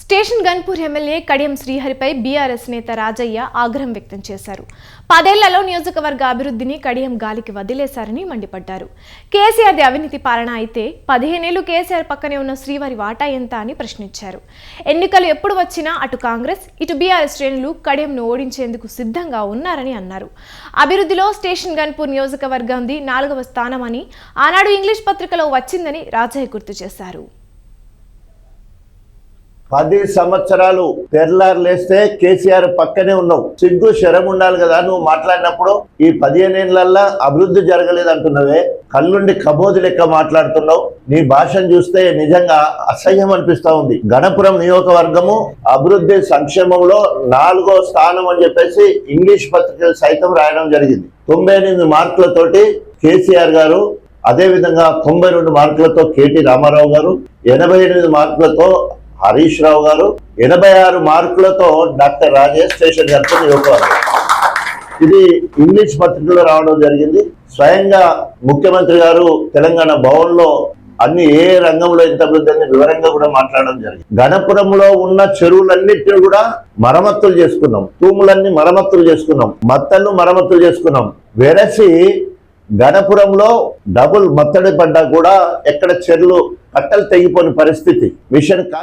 Station Ghanpur MLA Kadiyam శ్రీహరిపై BRS నేత రాజయ్య ఆగ్రహం వ్యక్తం చేశారు. పదేళ్ళలో నియోజకవర్గ అభివృద్ధిని కడియం గాలికి వదిలేశారని మండిపడ్డారు. కేసీఆర్ది అవినీతి పాలన అయితే పదిహేనేళ్ళు కేసీఆర్ పక్కనే ఉన్న శ్రీవారి వాటా ఎంత అని ప్రశ్నించారు. ఎన్నికలు ఎప్పుడు వచ్చినా అటు కాంగ్రెస్ ఇటు బీఆర్ఎస్ శ్రేణులు కడియంను ఓడించేందుకు సిద్ధంగా ఉన్నారని అన్నారు. అభివృద్ధిలో స్టేషన్ గన్పూర్ నియోజకవర్గంది నాలుగవ స్థానమని ఆనాడు ఇంగ్లీష్ పత్రికలో వచ్చిందని రాజయ్య గుర్తు చేశారు. పది సంవత్సరాలు తెల్లారులేస్తే కేసీఆర్ పక్కనే ఉన్నావు. సిగ్గు శరం ఉండాలి కదా నువ్వు మాట్లాడినప్పుడు. ఈ పదిహేనేళ్ళల్లా అభివృద్ధి జరగలేదు అంటున్నావే. కళ్ళుండి కబోది లెక్క మాట్లాడుతున్నావు. నీ భాషను చూస్తే నిజంగా అసహ్యం అనిపిస్తూ ఉంది. గణపురం నియోజకవర్గము అభివృద్ధి సంక్షేమంలో నాలుగో స్థానం అని చెప్పేసి ఇంగ్లీష్ పత్రికలు సైతం రాయడం జరిగింది. తొంభై ఎనిమిది మార్కులతోటి కేసీఆర్ గారు అదేవిధంగా తొంభై రెండు మార్కులతో కేటీ రామారావు గారు ఎనభై ఎనిమిది మార్కులతో హరీష్ రావు గారు ఎనభై ఆరు మార్కులతో డాక్టర్ రాజేష్ స్టేషన్ గారితో నియోజకవర్గం. ఇది ఇంగ్లీష్ పత్రికలో రావడం జరిగింది. స్వయంగా ముఖ్యమంత్రి గారు తెలంగాణ భవన్లో అన్ని ఏ రంగంలో ఎంత అభివృద్ధి వివరంగా కూడా మాట్లాడడం జరిగింది. గణపురంలో ఉన్న చెరువులన్నిటిని కూడా మరమ్మతులు చేసుకున్నాం. తూములన్నీ మరమ్మతులు చేసుకున్నాం. మత్తలను మరమ్మతులు చేసుకున్నాం. వెరసి గణపురంలో డబుల్ మత్తడి పడ్డా కూడా ఎక్కడ చెరువులు కట్టలు తెగిపోని పరిస్థితి. మిషన్ కా